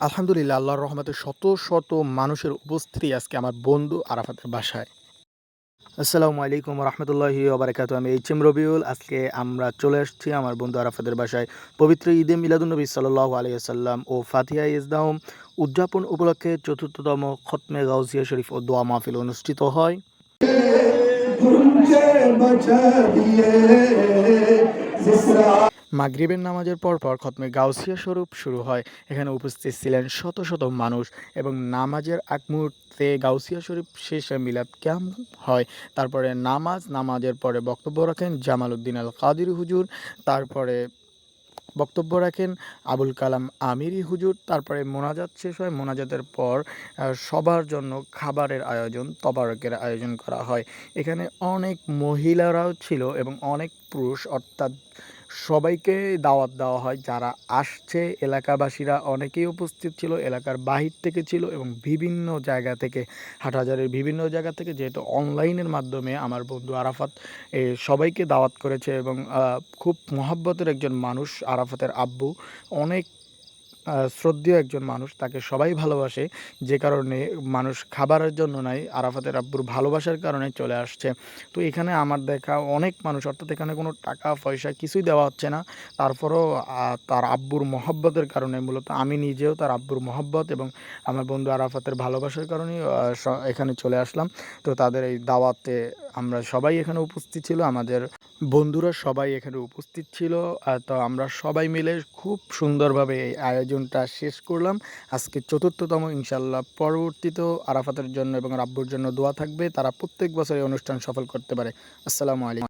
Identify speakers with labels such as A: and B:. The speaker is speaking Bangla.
A: আলহামদুলিল্লাহ আল্লাহর রহমতে শত শত মানুষের উপস্থিতি আজকে আমার বন্ধু আরাফাতের বাসায় আসসালামু আলাইকুম রহমতুল্লাহি ওবরাকাতু আমি এইচ এম রবিউল আজকে আমরা চলে আসছি আমার বন্ধু আরাফাতের বাসায় পবিত্র ঈদে মিলাদুন্নবী সাল্লাহ আলিয়াল্লাম ও ফাতিহা ইসদাহম উদযাপন উপলক্ষে চতুর্থতম খতমে গাউজিয়া শরীফ ও দোয়া মাহফিল অনুষ্ঠিত হয় মাগরিবের নামাজের পর পর খতমে গাউসিয়া স্বরূপ শুরু হয়। এখানে উপস্থিত ছিলেন শত শত মানুষ এবং নামাজের আগ মুহূর্তে গাউসিয়া শরীফ শেষে মিলাদ ক্যাম্প হয়। তারপরে নামাজ, নামাজের পরে বক্তব্য রাখেন জামাল উদ্দিন আল কাদির হুজুর, তারপরে বক্তব্য রাখেন আবুল কালাম আমিরি হুজুর, তারপরে মোনাজাত শেষ হয়। মোনাজাতের পর সবার জন্য খাবারের আয়োজন, তবারকের আয়োজন করা হয়। এখানে অনেক মহিলারাও ছিল এবং অনেক পুরুষ, অর্থাৎ সবাইকে দাওয়াত দেওয়া হয়। যারা আসছে, এলাকাবাসীরা অনেকেই উপস্থিত ছিল, এলাকার বাহির থেকে ছিল এবং বিভিন্ন জায়গা থেকে, হাটহাজারের বিভিন্ন জায়গা থেকে, যেহেতু অনলাইনের মাধ্যমে আমার বন্ধু আরাফাত সবাইকে দাওয়াত করেছে এবং খুব মহাব্বতের একজন মানুষ আরাফাতের আব্বু। অনেক শ্রদ্ধেয় একজন মানুষ, তাকে সবাই ভালোবাসে, যে কারণে মানুষ খাবারের জন্য নাই, আরাফাতের আব্বুর ভালোবাসার কারণে চলে আসছে। তো এখানে আমার দেখা অনেক মানুষ, অর্থাৎ এখানে কোনো টাকা, পয়সা কিছুই দেওয়া হচ্ছে না। তারপরও তার আব্বুর মহব্বতের কারণে মূলত আমি নিজেও তার আব্বুর মহব্বত এবং আমার বন্ধু আরাফাতের ভালোবাসার কারণেই এখানে চলে আসলাম। তো তাদের এই দাওয়াতে আমরা সবাই এখানে উপস্থিত ছিল। আমাদের বন্ধুরা সবাই এখানে উপস্থিত ছিল, আর তো আমরা সবাই মিলে খুব সুন্দরভাবে এই আয়োজনটা শেষ করলাম। আজকে চতুর্থতম ইনশাল্লাহ পরবর্তীতেও আরাফাতের জন্য এবং রাব্বুর জন্য দোয়া থাকবে। তারা প্রত্যেক বছর এই অনুষ্ঠান সফল করতে পারে। আসসালামু আলাইকুম।